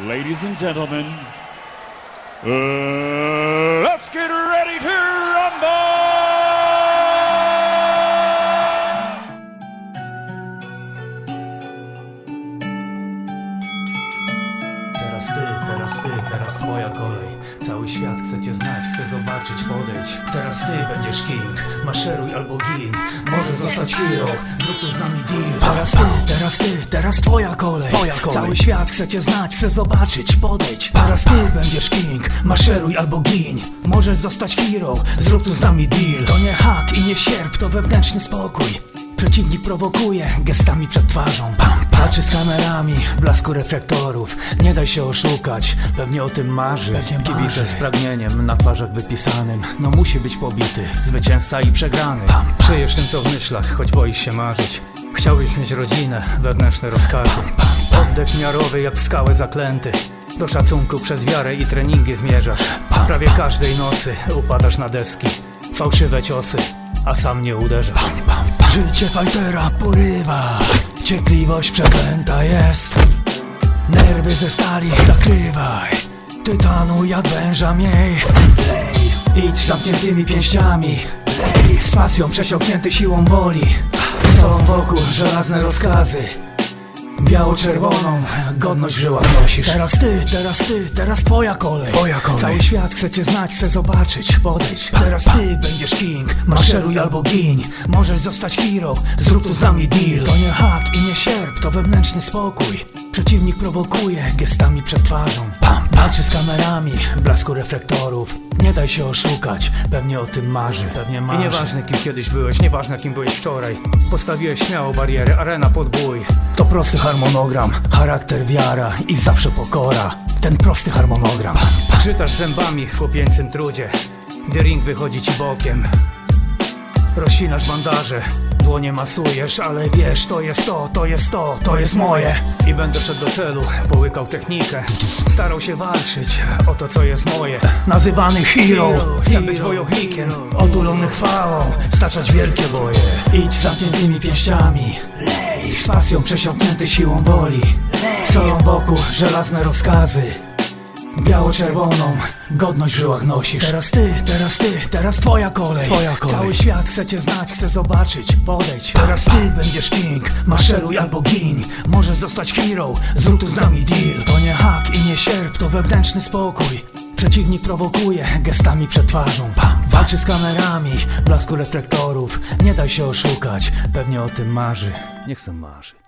Ladies and gentlemen, uh, let's get ready to rumble! Teraz ty, teraz ty, teraz twoja kolej Cały świat chce cię znać, chce zobaczyć, podejdź Teraz ty będziesz king, maszeruj albo gin. Możesz zostać hero, zrób tu z nami deal. Teraz ty, teraz ty, teraz twoja kolej. Twoja kolej. Cały świat chce cię znać, chce zobaczyć, podejdź Teraz ty będziesz king, maszeruj albo gin. Możesz zostać hero, zrób tu z nami deal. To nie hak i nie sierp, to wewnętrzny spokój Przeciwnik prowokuje gestami przed twarzą. Pam, pam. Patrzy z kamerami, blasku reflektorów. Nie daj się oszukać, pewnie o tym marzy. Kibice z pragnieniem na twarzach wypisanym. No musi być pobity, zwycięzca i przegrany. Żyjesz tym co w myślach, choć boisz się marzyć. Chciałbyś mieć rodzinę, wewnętrzne rozkazy. Oddech miarowy jak w skałę zaklęty. Do szacunku przez wiarę i treningi zmierzasz. Prawie każdej nocy upadasz na deski. Fałszywe ciosy, a sam nie uderzasz Życie fajtera porywa. Cierpliwość przeklęta jest. Nerwy ze stali zakrywaj. Tytanu jak węża miej. Idź zamkniętymi pięściami. Z pasją przesiąknięty siłą woli. Są wokół żelazne rozkazy. Biało-czerwoną godność w żyłach nosisz. Teraz ty, teraz ty, teraz twoja kolej. Twoja kolej. Cały świat chce cię znać, chce zobaczyć, podejdź Teraz ty będziesz king, maszeruj albo gin Możesz zostać hero, zrób tu z nami deal. To nie hak i nie sierp, to wewnętrzny spokój. Przeciwnik prowokuje gestami przed twarzą. Pam, walczy z kamerami, blasku reflektorów. Nie daj się oszukać, pewnie o tym marzy. Pewnie marzy. I nieważne kim kiedyś byłeś, nieważne kim byłeś wczoraj. Postawiłeś śmiało barierę, arena podbój. To prosty harmonogram, charakter wiara i zawsze pokora. Ten prosty harmonogram. Skrzytasz zębami w chłopięcym trudzie Gdy ring wychodzi ci bokiem Rozcinasz bandaże, dłonie masujesz, ale wiesz, to jest to, to jest to, to jest moje. I będę szedł do celu, połykał technikę. Starał się walczyć o to, co jest moje. Nazywany hero, chcę być wojownikiem. Otulony chwałą, staczać wielkie boje. Idź z zamkniętymi pięściami. Lej, z pasją przesiąknięty siłą woli. Solą wokół, żelazne rozkazy Biało-czerwoną godność w żyłach nosisz. Teraz ty, teraz ty, teraz twoja kolej. Twoja kolej. Cały świat chce cię znać, chce zobaczyć, podejdź Teraz ty będziesz king, maszeruj albo gin. Możesz zostać hero, zrób tu z nami deal. To nie hak i nie sierp, to wewnętrzny spokój. Przeciwnik prowokuje gestami przed twarzą. Walczy z kamerami, blasku reflektorów. Nie daj się oszukać, pewnie o tym marzy. Niech se marzy